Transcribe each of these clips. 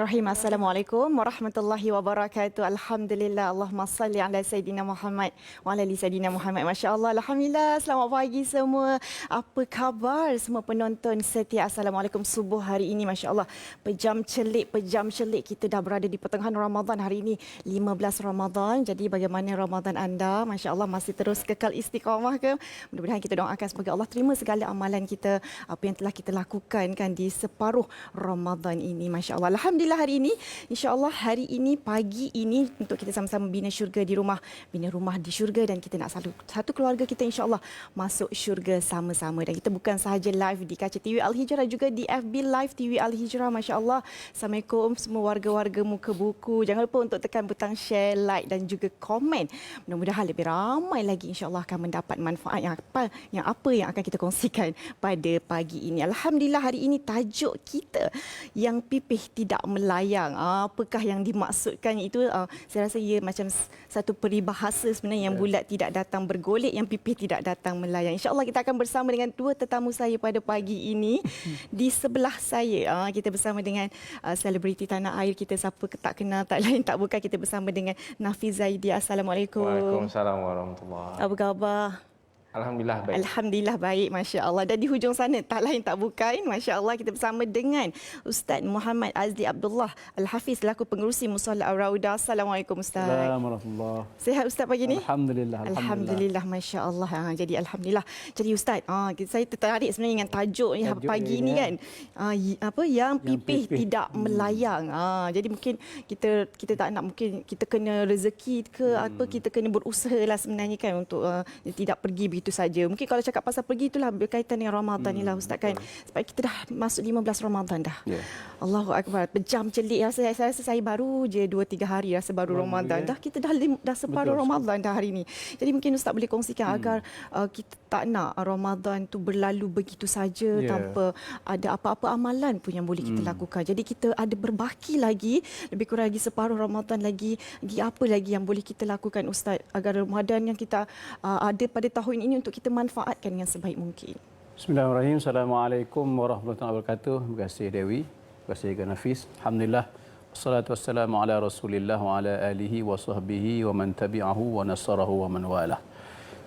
Bismillahirrahmanirrahim. Assalamualaikum warahmatullahi wabarakatuh. Alhamdulillah. Allahumma salli ala Sayyidina Muhammad wa ala Sayyidina Muhammad. Masya Allah. Alhamdulillah. Selamat pagi semua. Apa khabar semua penonton setia? Assalamualaikum subuh hari ini. Masya Allah. Pejam celik, pejam celik. Kita dah berada di pertengahan Ramadan hari ini. 15 Ramadan. Jadi bagaimana Ramadan anda? Masya Allah masih terus kekal istiqamah ke? Mudah-mudahan kita doakan semoga Allah terima segala amalan kita. Apa yang telah kita lakukan kan di separuh Ramadan ini. Masya Allah. Alhamdulillah hari ini, insya-Allah hari ini pagi ini untuk kita sama-sama bina syurga di rumah, bina rumah di syurga dan kita nak satu satu keluarga kita insya-Allah masuk syurga sama-sama dan kita bukan sahaja live di kaca TV Al Hijrah juga di FB Live TV Al Hijrah masya-Allah. Assalamualaikum semua warga-warga muka buku. Jangan lupa untuk tekan butang share, like dan juga komen. Mudah-mudahan lebih ramai lagi insya-Allah akan mendapat manfaat yang apa yang apa yang akan kita kongsikan pada pagi ini. Alhamdulillah hari ini tajuk kita yang pipih tidak melayang. Ah, apakah yang dimaksudkan itu? Uh, saya rasa ia macam satu peribahasa sebenarnya yang ya. bulat tidak datang bergolek, yang pipih tidak datang melayang. InsyaAllah kita akan bersama dengan dua tetamu saya pada pagi ini. Di sebelah saya, uh, kita bersama dengan selebriti uh, tanah air kita siapa tak kenal, tak lain tak bukan. Kita bersama dengan Nafiz Zaidi. Assalamualaikum. Waalaikumsalam warahmatullahi Apa khabar? Alhamdulillah baik. Alhamdulillah baik, Masya Allah. Dan di hujung sana, tak lain tak bukan, Masya Allah, kita bersama dengan Ustaz Muhammad Azli Abdullah Al-Hafiz, selaku pengurusi Musalla Ar-Raudah. Assalamualaikum Ustaz. Assalamualaikum. Sehat Ustaz pagi ni? Alhamdulillah. Alhamdulillah, Alhamdulillah Masya Allah. Ha, jadi Alhamdulillah. Jadi Ustaz, ha, saya tertarik sebenarnya dengan tajuk, ni pagi ni kan. Ha, apa yang pipih, yang pipih tidak hmm. melayang. Ha, jadi mungkin kita kita tak nak, mungkin kita kena rezeki ke, hmm. apa kita kena berusaha lah sebenarnya kan untuk uh, tidak pergi begitu saja. Mungkin kalau cakap pasal pergi itulah berkaitan dengan Ramadan hmm, ni lah Ustaz kan. Sebab kita dah masuk 15 Ramadan dah. Yeah. Allahu Akbar. Pejam celik. Rasa, saya rasa saya baru je 2-3 hari rasa baru oh, Ramadan. Yeah. Dah kita dah dah separuh Betul. Ramadan dah hari ni. Jadi mungkin Ustaz boleh kongsikan hmm. agar uh, kita tak nak Ramadan tu berlalu begitu saja yeah. tanpa ada apa-apa amalan pun yang boleh kita hmm. lakukan. Jadi kita ada berbaki lagi, lebih kurang lagi separuh Ramadan lagi, lagi apa lagi yang boleh kita lakukan Ustaz agar Ramadan yang kita uh, ada pada tahun ini ini untuk kita manfaatkan dengan sebaik mungkin. Bismillahirrahmanirrahim. Assalamualaikum warahmatullahi wabarakatuh. Terima kasih Dewi. Terima kasih Gan Hafiz. Alhamdulillah. Wassalatu wassalamu ala Rasulillah wa ala alihi wa sahbihi wa man tabi'ahu wa nasarahu wa man wala.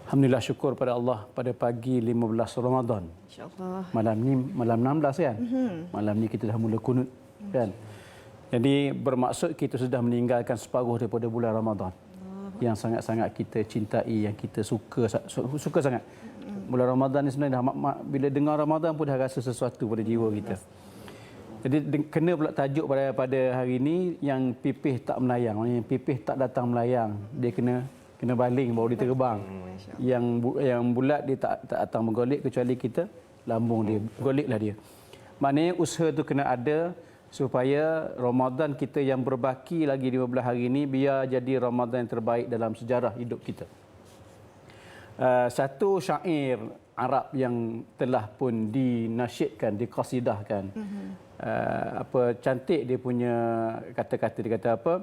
Alhamdulillah syukur pada Allah pada pagi 15 Ramadan. Insya-Allah. Malam ni malam 16 kan? Mm-hmm. Malam ni kita dah mula kunut kan. Jadi bermaksud kita sudah meninggalkan separuh daripada bulan Ramadan yang sangat-sangat kita cintai, yang kita suka suka sangat. Bulan Ramadan ni sebenarnya dah, bila dengar Ramadan pun dah rasa sesuatu pada jiwa kita. Jadi kena pula tajuk pada pada hari ini yang pipih tak melayang. Yang pipih tak datang melayang. Dia kena kena baling baru dia terbang. Yang yang bulat dia tak tak datang menggolek kecuali kita lambung dia. Goleklah dia. Maknanya usaha tu kena ada supaya Ramadan kita yang berbaki lagi 15 hari ini biar jadi Ramadan yang terbaik dalam sejarah hidup kita. Uh, satu syair Arab yang telah pun dinasyidkan, dikasidahkan. Mm-hmm. Uh, apa cantik dia punya kata-kata dia kata apa?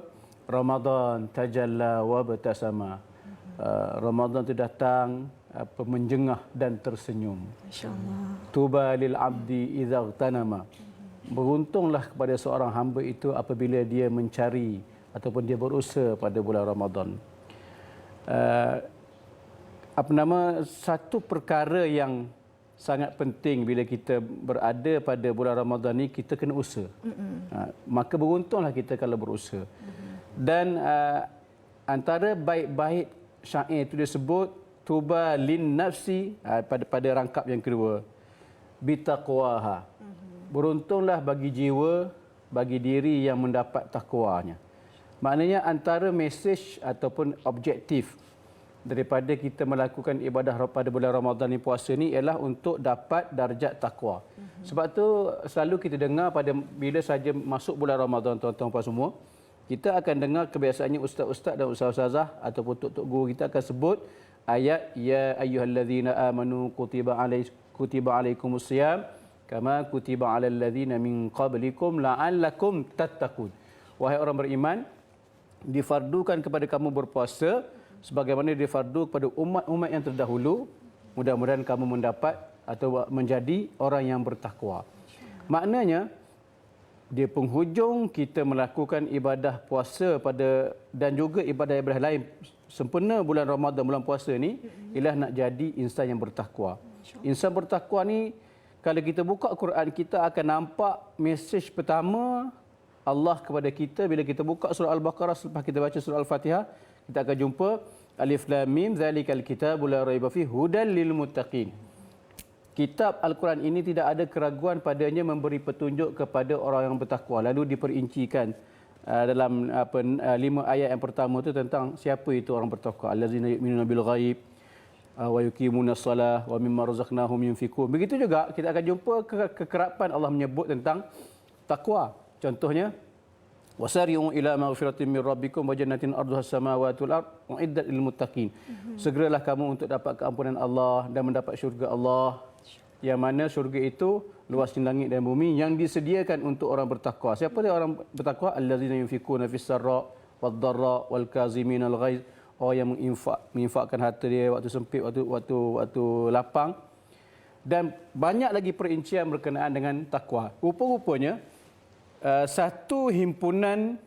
Ramadan tajalla wa batasama. Mm-hmm. Uh, Ramadan itu datang apa menjengah dan tersenyum. Insya-Allah. Tuba lil abdi idza tanama. Mm-hmm beruntunglah kepada seorang hamba itu apabila dia mencari ataupun dia berusaha pada bulan Ramadan. Uh, apa nama satu perkara yang sangat penting bila kita berada pada bulan Ramadan ni kita kena usaha. Uh, maka beruntunglah kita kalau berusaha. Mm-hmm. Dan uh, antara baik-baik syair itu disebut tuba lin nafsi uh, pada pada rangkap yang kedua bitaqwaha. Mm-hmm beruntunglah bagi jiwa, bagi diri yang mendapat takwanya. Maknanya antara mesej ataupun objektif daripada kita melakukan ibadah pada bulan Ramadan ni puasa ni ialah untuk dapat darjat takwa. Mm-hmm. Sebab tu selalu kita dengar pada bila saja masuk bulan Ramadan tuan-tuan puan semua, kita akan dengar kebiasaannya ustaz-ustaz dan ustaz-ustazah ataupun tok-tok guru kita akan sebut ayat ya ayyuhallazina amanu kutiba alaikum kutiba alaikumusiyam kama kutiba alal ladzina min qablikum la'allakum tattaqun. Wahai orang beriman difardukan kepada kamu berpuasa sebagaimana difardu kepada umat-umat yang terdahulu. Mudah-mudahan kamu mendapat atau menjadi orang yang bertakwa. Maknanya di penghujung kita melakukan ibadah puasa pada dan juga ibadah-ibadah lain sempena bulan Ramadan bulan puasa ni ialah nak jadi insan yang bertakwa. Insan bertakwa ni kalau kita buka Quran kita akan nampak mesej pertama Allah kepada kita bila kita buka surah Al-Baqarah selepas kita baca surah Al-Fatihah kita akan jumpa Alif Lam Mim zalikal kitabul la raiba fihi hudal lil muttaqin kitab Al-Quran ini tidak ada keraguan padanya memberi petunjuk kepada orang yang bertakwa. Lalu diperincikan uh, dalam apa uh, lima ayat yang pertama itu tentang siapa itu orang bertakwa. Allazina yu'minuna bil ghaib wa yuqimuna shalah wa mimma razaqnahum yunfikun. Begitu juga kita akan jumpa ke- kekerapan Allah menyebut tentang takwa. Contohnya wasari'u ila maghfiratin min rabbikum wa jannatin arduha samawati wal ard uiddat lil muttaqin. Segeralah kamu untuk dapat keampunan Allah dan mendapat syurga Allah yang mana syurga itu luasnya langit dan bumi yang disediakan untuk orang bertakwa. Siapa dia orang bertakwa? Allazina yunfikuna fis sarra wad dharra wal kazimin al ghaiz. Orang yang menginfak, menginfakkan harta dia waktu sempit, waktu waktu waktu lapang. Dan banyak lagi perincian berkenaan dengan takwa. Rupa-rupanya uh, satu himpunan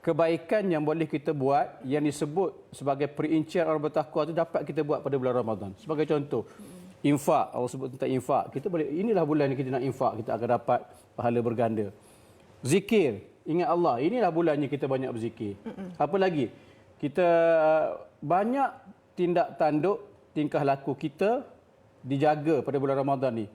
kebaikan yang boleh kita buat yang disebut sebagai perincian orang bertakwa itu dapat kita buat pada bulan Ramadan. Sebagai contoh, infak, Allah sebut tentang infak. Kita boleh inilah bulan yang kita nak infak, kita akan dapat pahala berganda. Zikir, ingat Allah. Inilah bulannya kita banyak berzikir. Apa lagi? Kita uh, banyak tindak tanduk tingkah laku kita dijaga pada bulan Ramadan ni.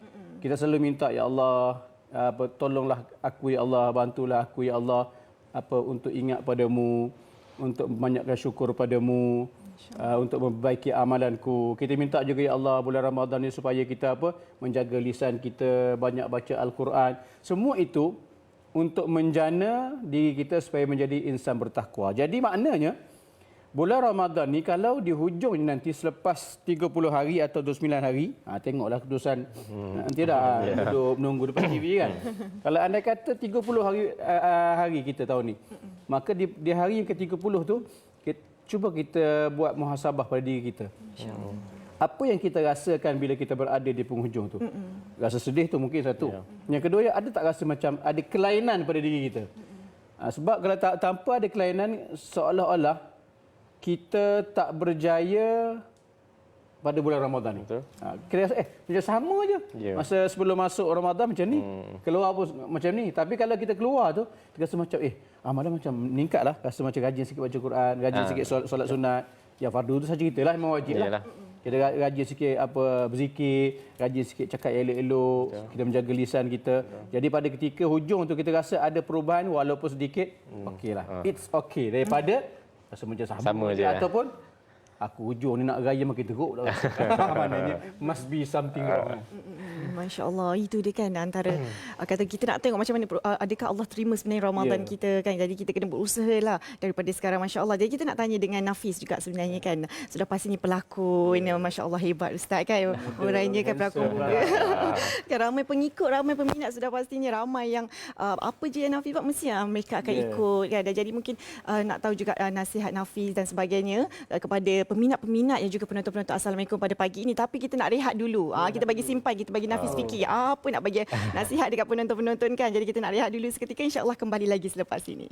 Kita selalu minta ya Allah apa tolonglah aku ya Allah, bantulah aku ya Allah apa untuk ingat padamu, untuk banyakkan syukur padamu, uh, untuk memperbaiki amalanku. Kita minta juga ya Allah bulan Ramadan ni supaya kita apa menjaga lisan kita, banyak baca al-Quran. Semua itu untuk menjana diri kita supaya menjadi insan bertakwa. Jadi maknanya bulan Ramadan ni kalau di hujung nanti selepas 30 hari atau 29 hari, ha, tengoklah keputusan hmm. nanti dah yeah. duduk menunggu depan TV kan. kalau anda kata 30 hari uh, hari kita tahun ni, maka di, di hari yang ke-30 tu kita, cuba kita buat muhasabah pada diri kita. Apa yang kita rasakan bila kita berada di penghujung tu? Mm-mm. Rasa sedih tu mungkin satu. Yeah. Yang kedua, ada tak rasa macam ada kelainan pada diri kita? Ha, sebab kalau tak, tanpa ada kelainan, seolah-olah kita tak berjaya pada bulan Ramadan ni. Betul. Ha, kita rasa, eh, macam sama je. Ya. Masa sebelum masuk Ramadan macam ni. Hmm. Keluar pun macam ni. Tapi kalau kita keluar tu, kita rasa macam, eh, amalan macam meningkat lah. Rasa macam rajin sikit baca Quran, rajin Ha. sikit solat, solat sunat. Yang fardu tu saja kita lah, memang wajib lah. Yalah. Kita ra- rajin sikit apa berzikir, rajin sikit cakap yang elok-elok, kita menjaga lisan kita. Jadi pada ketika hujung tu kita rasa ada perubahan walaupun sedikit, Hmm. okeylah. It's okay daripada rasa macam sama, Sama je. ataupun aku hujung ni nak raya makin teruk dah. Maknanya must be something wrong. Masya Allah itu dia kan antara uh, kata kita nak tengok macam mana uh, adakah Allah terima sebenarnya Ramadan Ya. kita kan? Jadi kita kena berusaha lah daripada sekarang Masya Allah jadi kita nak tanya dengan Nafis juga sebenarnya kan? Sudah pastinya pelakon ya. Masya Allah hebat Ustaz kan? Orangnya kan pelakon muda kan ramai pengikut ramai peminat sudah pastinya. Ramai yang uh, apa je yang Nafis buat mesti uh, mereka akan Ya. ikut kan? Dan jadi mungkin uh, nak tahu juga uh, nasihat Nafis dan sebagainya uh, kepada peminat-peminat yang juga penonton-penonton Assalamualaikum pada pagi ini. Tapi kita nak rehat dulu. Uh, kita bagi simpan kita bagi Nafis fikir. apa nak bagi nasihat dekat penonton-penonton kan? Jadi kita nak rehat dulu seketika insyaAllah kembali lagi selepas ini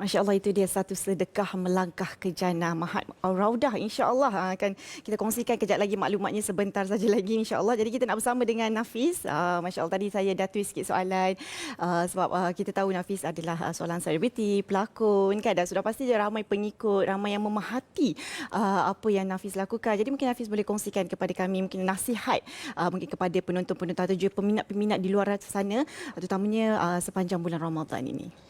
Masya Allah itu dia satu sedekah melangkah ke jannah Mahat Raudah insya Allah ah, akan kita kongsikan kejap lagi maklumatnya sebentar saja lagi insya Allah. Jadi kita nak bersama dengan Nafis. Uh, Masya Allah tadi saya dah twist sikit soalan uh, sebab kita tahu Nafis adalah soalan selebriti, pelakon kan dan sudah pasti dia ramai pengikut, ramai yang memahati apa yang Nafis lakukan. Jadi mungkin Nafis boleh kongsikan kepada kami mungkin nasihat mungkin kepada penonton-penonton atau juga peminat-peminat di luar sana terutamanya sepanjang bulan Ramadan ini.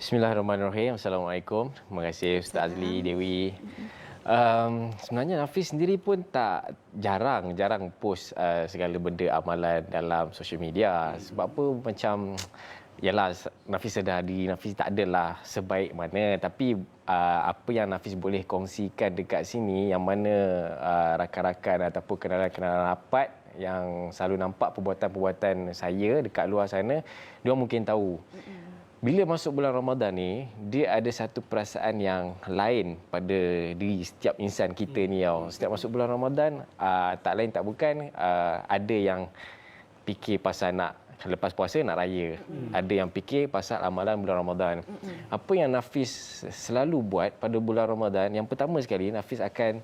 Bismillahirrahmanirrahim. Assalamualaikum. Terima kasih Ustaz Azli, Dewi. Um, sebenarnya Nafis sendiri pun tak jarang jarang post uh, segala benda amalan dalam social media. Sebab apa macam Yalah, Nafis sedar diri Nafis tak adalah sebaik mana tapi uh, apa yang Nafis boleh kongsikan dekat sini yang mana uh, rakan-rakan ataupun kenalan-kenalan rapat yang selalu nampak perbuatan-perbuatan saya dekat luar sana, dia mungkin tahu. Mm-hmm bila masuk bulan Ramadan ni, dia ada satu perasaan yang lain pada diri setiap insan kita ni tau. Setiap masuk bulan Ramadan, uh, tak lain tak bukan uh, ada yang fikir pasal nak lepas puasa nak raya. Hmm. Ada yang fikir pasal amalan bulan Ramadan. Hmm. Apa yang Nafis selalu buat pada bulan Ramadan, yang pertama sekali Nafis akan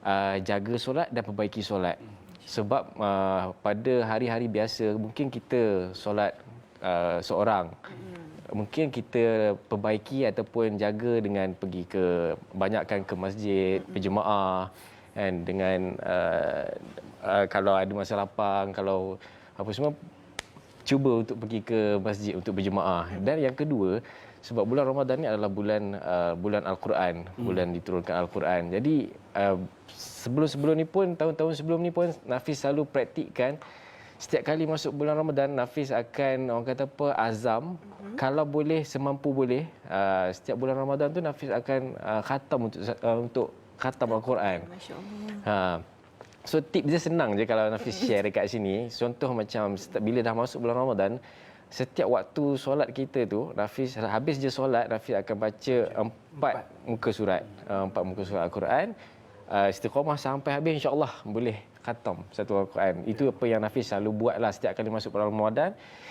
uh, jaga solat dan perbaiki solat. Sebab uh, pada hari-hari biasa mungkin kita solat uh, seorang. Hmm mungkin kita perbaiki ataupun jaga dengan pergi ke banyakkan ke masjid berjemaah kan? Dengan uh, uh, kalau ada masa lapang kalau apa semua cuba untuk pergi ke masjid untuk berjemaah dan yang kedua sebab bulan Ramadan ni adalah bulan uh, bulan al-Quran hmm. bulan diturunkan al-Quran. Jadi uh, sebelum-sebelum ni pun tahun-tahun sebelum ni pun Nafis selalu praktikkan setiap kali masuk bulan Ramadan Nafis akan orang kata apa azam uh-huh. kalau boleh semampu boleh uh, setiap bulan Ramadan tu Nafis akan uh, khatam untuk uh, untuk khatam al-Quran. Ha. So tip dia senang je kalau Nafis share dekat sini. Contoh macam bila dah masuk bulan Ramadan setiap waktu solat kita tu Nafis habis je solat Nafis akan baca empat muka surat uh, empat muka surat al-Quran uh, istiqamah sampai habis insya-Allah boleh khatam satu Al-Quran. Itu apa yang Nafis selalu buatlah setiap kali masuk bulan Ramadan.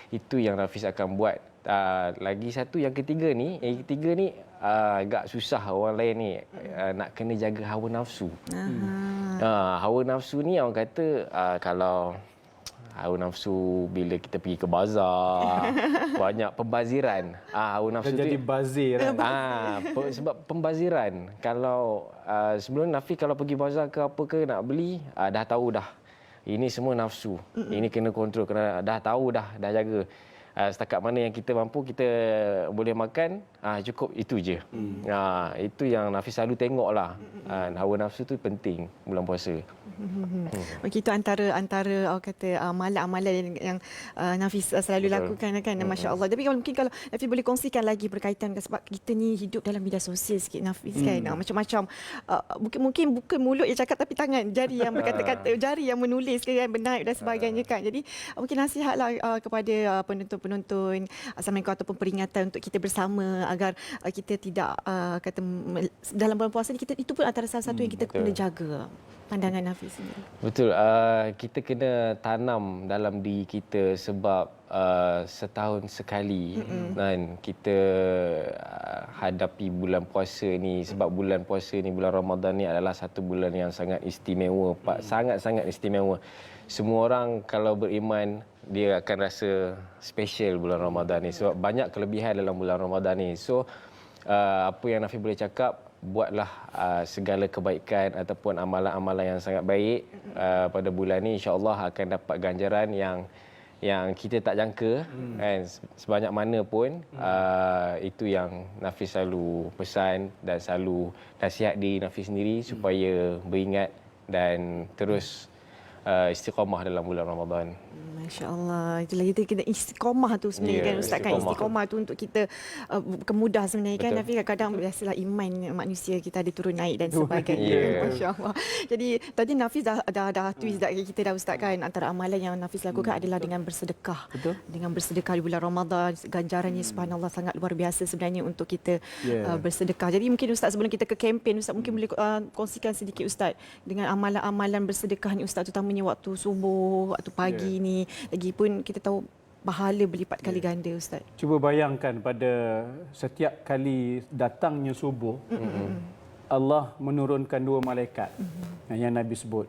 Itu yang Nafis akan buat. Uh, lagi satu yang ketiga ni, yang ketiga ni uh, agak susah orang lain ni uh, nak kena jaga hawa nafsu. Uh, hawa nafsu ni orang kata uh, kalau hawa nafsu bila kita pergi ke bazar banyak pembaziran ah hawa nafsu jadi bazir kan? ah sebab pembaziran kalau uh, sebelum Nafi kalau pergi bazar ke apa ke nak beli uh, dah tahu dah ini semua nafsu Mm-mm. ini kena kontrol kena dah tahu dah dah jaga uh, setakat mana yang kita mampu kita boleh makan uh, cukup itu je mm. uh, itu yang Nafi selalu tengoklah uh, hawa nafsu tu penting bulan puasa Hmm. Okey itu antara antara orang kata amalan-amalan yang, yang uh, Nafis uh, selalu Betul. lakukan kan hmm. masya-Allah. Tapi kalau mungkin kalau Nafis boleh kongsikan lagi berkaitan dengan sebab kita ni hidup dalam media sosial sikit Nafis kan. hmm. kan. Uh, macam-macam uh, mungkin mungkin bukan mulut yang cakap tapi tangan jari yang berkata-kata jari yang menulis kan benar dan sebagainya kan. Jadi uh, mungkin nasihatlah uh, kepada uh, penonton-penonton Assalamualaikum ataupun peringatan untuk kita bersama agar uh, kita tidak uh, kata dalam bulan puasa ni kita itu pun antara salah satu hmm, yang kita betul. kena jaga pandangan Hafiz sendiri? Betul. Uh, kita kena tanam dalam diri kita sebab uh, setahun sekali mm-hmm. kan kita uh, hadapi bulan puasa ni sebab bulan puasa ni bulan Ramadan ni adalah satu bulan yang sangat istimewa, Pak. Mm. Sangat-sangat istimewa. Semua orang kalau beriman dia akan rasa special bulan Ramadan ni sebab banyak kelebihan dalam bulan Ramadan ni. So uh, apa yang Nafi boleh cakap buatlah uh, segala kebaikan ataupun amalan-amalan yang sangat baik uh, pada bulan ini insya-Allah akan dapat ganjaran yang yang kita tak jangka hmm. kan sebanyak mana pun hmm. uh, itu yang Nafis selalu pesan dan selalu nasihat di Nafis sendiri hmm. supaya beringat dan terus uh, istiqamah dalam bulan Ramadan. Masya Allah. Itulah kita kena istiqomah tu sebenarnya yeah, kan Ustaz kan istiqomah tu untuk kita uh, kemudah sebenarnya kan. Betul. kan. Tapi kadang-kadang biasalah iman manusia kita ada turun naik dan sebagainya. Yeah. Masya Allah. Jadi tadi Nafis dah dah, dah twist dah kita dah Ustaz kan antara amalan yang Nafis lakukan hmm. adalah dengan bersedekah. Betul. Dengan bersedekah di bulan Ramadan. Ganjarannya hmm. subhanallah sangat luar biasa sebenarnya untuk kita yeah. uh, bersedekah. Jadi mungkin Ustaz sebelum kita ke kempen Ustaz mungkin boleh uh, kongsikan sedikit Ustaz dengan amalan-amalan bersedekah ni Ustaz terutamanya waktu subuh, waktu pagi yeah. ni Lagipun kita tahu pahala berlipat kali ganda Ustaz. Cuba bayangkan pada setiap kali datangnya subuh, Allah menurunkan dua malaikat yang Nabi sebut.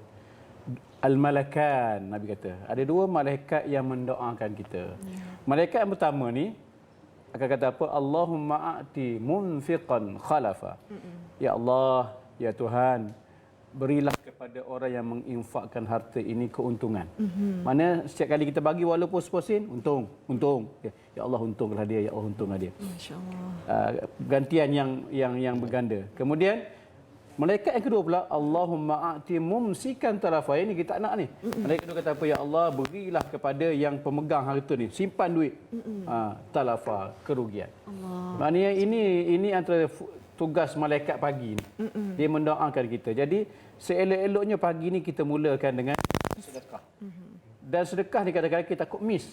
Al-Malakan, Nabi kata. Ada dua malaikat yang mendoakan kita. Malaikat yang pertama ni akan kata apa? Allahumma a'ti munfiqan khalafa. Ya Allah, ya Tuhan, berilah kepada orang yang menginfakkan harta ini keuntungan. Mm-hmm. Mana setiap kali kita bagi walaupun seposen, untung, untung. Ya, ya Allah untunglah dia, ya Allah untunglah dia. Masya-Allah. Uh, gantian yang yang yang berganda. Kemudian malaikat yang kedua pula Allahumma a'ti mumsikan tarafa ini kita nak ni. Malaikat kedua kata apa ya Allah berilah kepada yang pemegang harta ni simpan duit. Uh, talafa kerugian. Allah. Maknanya ini ini antara tugas malaikat pagi ni. Dia mendoakan kita. Jadi seelok-eloknya pagi ni kita mulakan dengan sedekah. Dan sedekah ni kadang-kadang kita takut miss.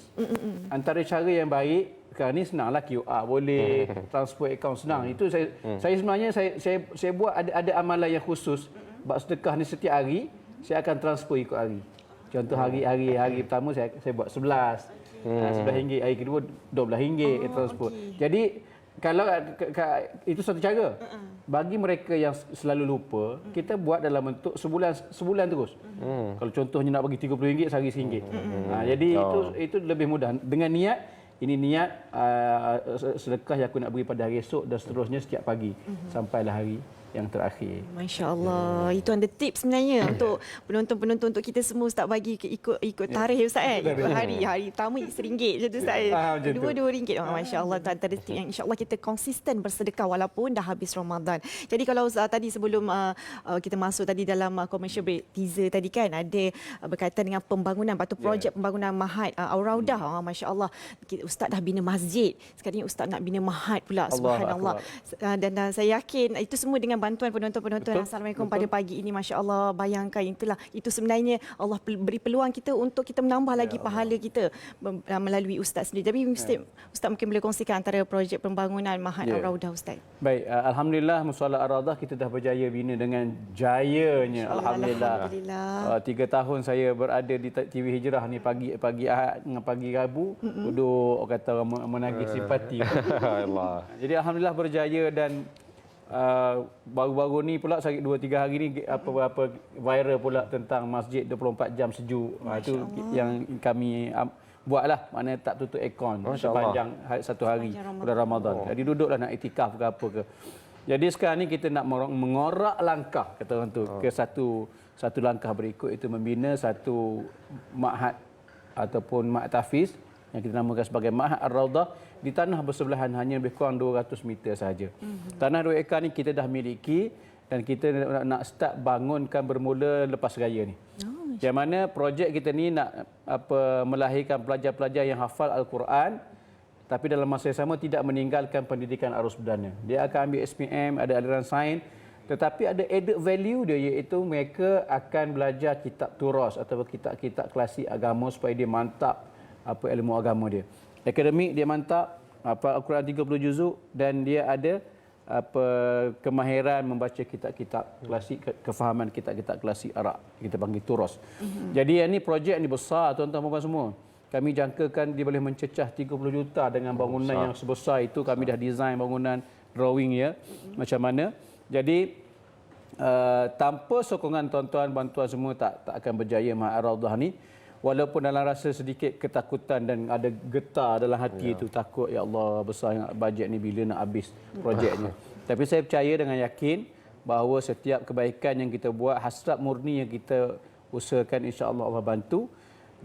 Antara cara yang baik sekarang ni senanglah QR boleh transfer akaun senang. Itu saya saya sebenarnya saya saya saya buat ada ada amalan yang khusus bab sedekah ni setiap hari saya akan transfer ikut hari. Contoh hari hari hari pertama saya saya buat 11. Hmm. RM11, hari kedua RM12 oh, transfer. Okay. Jadi kalau itu satu cara. Bagi mereka yang selalu lupa, kita buat dalam bentuk sebulan sebulan terus. Hmm. Kalau contohnya nak bagi RM30 sehari RM1. Hmm. Ha, jadi oh. itu itu lebih mudah dengan niat ini niat uh, sedekah yang aku nak beri pada hari esok dan seterusnya setiap pagi mm-hmm. sampailah hari yang terakhir. Masya Allah. Hmm. Itu ada tips sebenarnya untuk penonton-penonton untuk kita semua Ustaz bagi ikut ikut tarikh Ustaz eh. Ikut hari. Hari pertama RM1 je tu Ustaz. Kedua tu. RM2. Oh, Masya Allah. Tu antara tips yang insya Allah kita konsisten bersedekah walaupun dah habis Ramadan. Jadi kalau Ustaz tadi sebelum uh, uh, kita masuk tadi dalam uh, commercial break teaser tadi kan ada uh, berkaitan dengan pembangunan batu projek yeah. pembangunan Mahat uh, Auraudah. Oh, Masya Allah. Ustaz dah bina masjid. Sekarang ni Ustaz nak bina Mahat pula. Allah Subhanallah. Uh, dan uh, saya yakin itu semua dengan bantuan penonton-penonton. Betul, Assalamualaikum betul. pada pagi ini masya-Allah bayangkan itulah itu sebenarnya Allah beri peluang kita untuk kita menambah Ya lagi pahala kita uh, melalui ustaz sendiri. Tapi Ustaz, ustaz mungkin boleh kongsikan antara projek pembangunan Mahat Ya. Al-Raudah ustaz. Baik, uh, alhamdulillah Musola Ar-Radah kita dah berjaya bina dengan jayanya. Alhamdulillah. Alhamdulillah. Uh, tiga tahun saya berada di TV Hijrah ni pagi pagi Ahad dengan pagi Rabu mm-hmm. duduk orang kata menagih simpati. Allah. Jadi alhamdulillah berjaya dan uh, baru-baru ni pula saya 2 3 hari ni apa apa viral pula tentang masjid 24 jam sejuk. Uh, itu yang kami um, buatlah mana tak tutup aircon sepanjang hari, satu hari Ramadan. bulan Ramadan. Jadi duduklah nak itikaf ke apa ke. Jadi sekarang ni kita nak merong- mengorak langkah kata orang tu ke satu satu langkah berikut itu membina satu ma'had ataupun ma'had tahfiz yang kita namakan sebagai Ma'had Ar-Raudah di tanah bersebelahan hanya lebih kurang 200 meter sahaja. Mm-hmm. Tanah 2 ekar ni kita dah miliki dan kita nak, nak start bangunkan bermula lepas raya ni. Oh, yang mana projek kita ni nak apa melahirkan pelajar-pelajar yang hafal Al-Quran tapi dalam masa yang sama tidak meninggalkan pendidikan arus perdana. Dia akan ambil SPM, ada aliran sains tetapi ada added value dia iaitu mereka akan belajar kitab turas atau kitab-kitab klasik agama supaya dia mantap apa ilmu agama dia. Akademik dia mantap, apa Al-Quran 30 juzuk dan dia ada apa kemahiran membaca kitab-kitab klasik ke- kefahaman kitab-kitab klasik Arab kita panggil turas. Mm-hmm. Jadi yang ni projek ni besar tuan-tuan puan semua. Kami jangkakan dia boleh mencecah 30 juta dengan bangunan yang sebesar itu kami dah design bangunan drawing ya macam mana. Jadi uh, tanpa sokongan tuan-tuan bantuan semua tak tak akan berjaya Ma'aradah ni walaupun dalam rasa sedikit ketakutan dan ada getar dalam hati ya. itu takut ya Allah besar bajet ni bila nak habis projeknya. Tapi saya percaya dengan yakin bahawa setiap kebaikan yang kita buat hasrat murni yang kita usahakan insya-Allah Allah bantu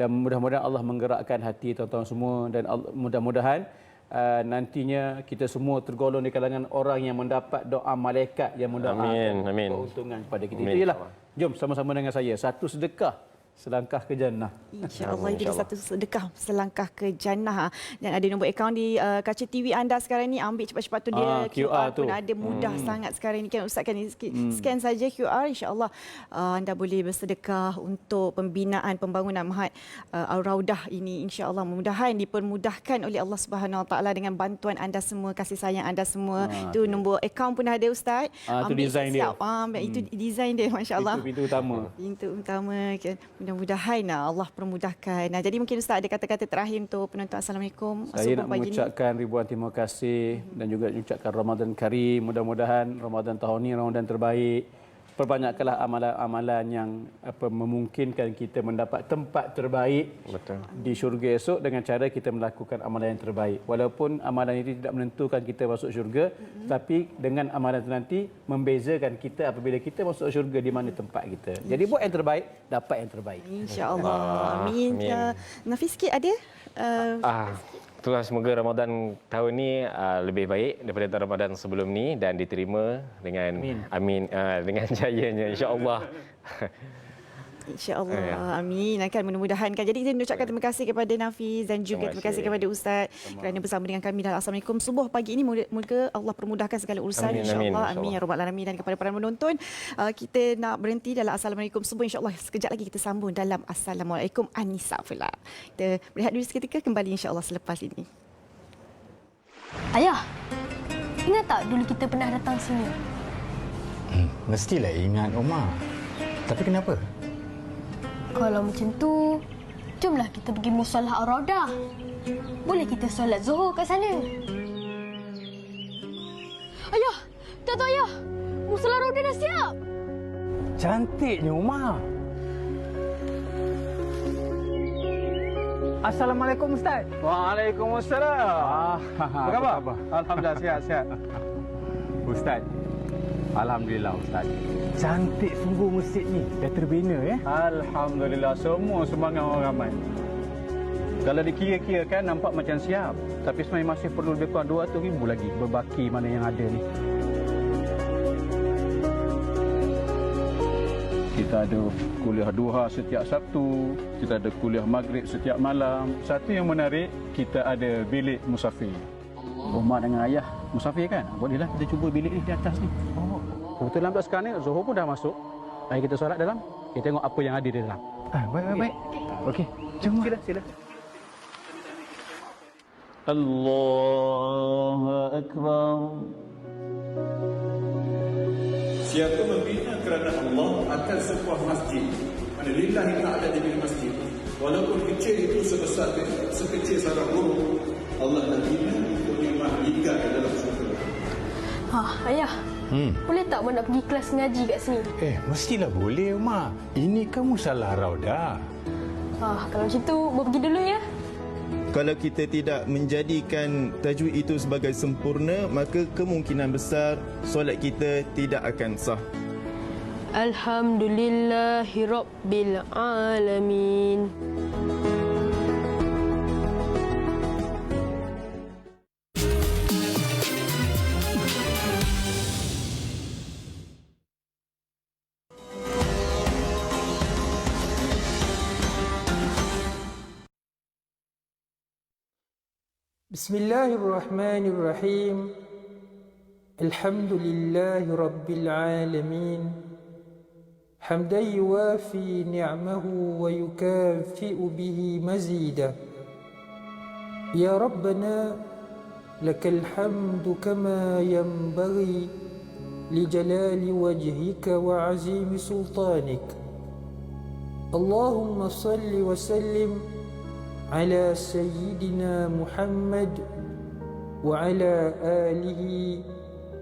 dan mudah-mudahan Allah menggerakkan hati tuan-tuan semua dan mudah-mudahan uh, nantinya kita semua tergolong di kalangan orang yang mendapat doa malaikat yang mendoakan Amin, amin. keuntungan kepada kita. Amin, Itu ialah. insyaAllah. Jom sama-sama dengan saya. Satu sedekah selangkah ke jannah. InsyaAllah itu satu sedekah selangkah ke jannah. Dan ada nombor akaun di uh, kaca TV anda sekarang ni. Ambil cepat-cepat tu dia Ah, QR, QR pun tu. ada mudah hmm. sangat sekarang ni kan Ustaz kan hmm. scan saja QR insyaAllah uh, anda boleh bersedekah untuk pembinaan pembangunan Mahat uh, Al-Raudah ini insyaAllah mudah-mudahan dipermudahkan oleh Allah Subhanahu Wa Taala dengan bantuan anda semua kasih sayang anda semua. Ah, tu nombor akaun pun ada Ustaz. Ah, tu design dia. siap. Ah, ambil itu design dia masya-Allah. Itu pintu utama. Pintu utama kan. Mudah-mudahan ah, Allah permudahkan. Nah, jadi mungkin Ustaz ada kata-kata terakhir untuk penonton. Assalamualaikum. Saya nak Subuh mengucapkan ribuan terima kasih dan juga mengucapkan Ramadan Karim. Mudah-mudahan Ramadan tahun ini Ramadan terbaik. Perbanyakkanlah amalan-amalan yang apa memungkinkan kita mendapat tempat terbaik Betul. di syurga esok dengan cara kita melakukan amalan yang terbaik. Walaupun amalan ini tidak menentukan kita masuk syurga, mm-hmm. tapi dengan amalan itu nanti membezakan kita apabila kita masuk syurga di mana tempat kita. Jadi buat yang terbaik, dapat yang terbaik. InsyaAllah. Ah, Amin. amin. Uh, Nafis sikit ada? Uh, Ah, itulah semoga Ramadan tahun ni uh, lebih baik daripada Ramadan sebelum ni dan diterima dengan Amin. amin uh, dengan jayanya insya-Allah. InsyaAllah. Ya. Amin. Akan mudah-mudahan. kan. Jadi kita ucapkan terima kasih kepada Nafiz dan juga terima kasih kepada Ustaz kerana bersama dengan kami dalam Assalamualaikum. Subuh pagi ini moga Allah permudahkan segala urusan Amin, amin, insyaAllah. Amin. insyaAllah. Ya Rabbal Alamin. Dan kepada para penonton, uh, kita nak berhenti dalam Assalamualaikum Subuh. InsyaAllah sekejap lagi kita sambung dalam Assalamualaikum Anissa pula. Kita berehat dulu seketika kembali insyaAllah selepas ini. Ayah, ingat tak dulu kita pernah datang sini? Hmm, mestilah ingat Omar. Tapi kenapa? Kalau macam tu, jomlah kita pergi musallah Ar-Raudah. Boleh kita solat Zuhur kat sana. Ayah, tak tahu ayah. Musallah Ar-Raudah dah siap. Cantiknya Omar. Assalamualaikum Ustaz. Waalaikumsalam. Apa khabar? Alhamdulillah sihat sihat. Ustaz. Alhamdulillah Ustaz. Cantik sungguh masjid ni. Dah terbina ya. Alhamdulillah semua semangat orang ramai. Kalau dikira-kira kan nampak macam siap. Tapi sebenarnya masih perlu lebih kurang 200 ribu lagi berbaki mana yang ada ni. Kita ada kuliah duha setiap Sabtu, kita ada kuliah maghrib setiap malam. Satu yang menarik, kita ada bilik musafir. Rumah dengan ayah musafir kan? Bolehlah kita cuba bilik ni di atas ni. Oh. Kebetulan pula sekarang ni Zuhur pun dah masuk. Mari kita solat dalam. Kita tengok apa yang ada di dalam. Ah, baik baik baik. Okey. Jom sila sila. Allahu akbar. Siapa membina kerana Allah akan sebuah masjid Mana lillahi ta'ala di masjid Walaupun kecil itu sebesar sekecil sarang burung Allah dah bina untuk nikmat hingga ke dalam syurga Ha, ayah. Hmm. Boleh tak Mak nak pergi kelas ngaji kat sini? Eh, mestilah boleh Omar. Ini kan musalah Raudah. Ha, kalau macam tu, Mak pergi dulu ya. Kalau kita tidak menjadikan tajwid itu sebagai sempurna, maka kemungkinan besar solat kita tidak akan sah. Alhamdulillahirabbil alamin. بسم الله الرحمن الرحيم. الحمد لله رب العالمين. حمدا يوافي نعمه ويكافئ به مزيدا يا ربنا لك الحمد كما ينبغي لجلال وجهك وعزيم سلطانك. اللهم صل وسلم على سيدنا محمد وعلى آله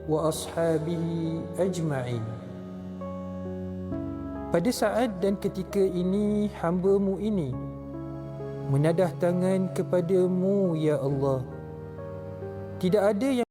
وأصحابه أجمعين Pada saat dan ketika ini hamba-Mu ini menadah tangan kepadamu ya Allah. Tidak ada yang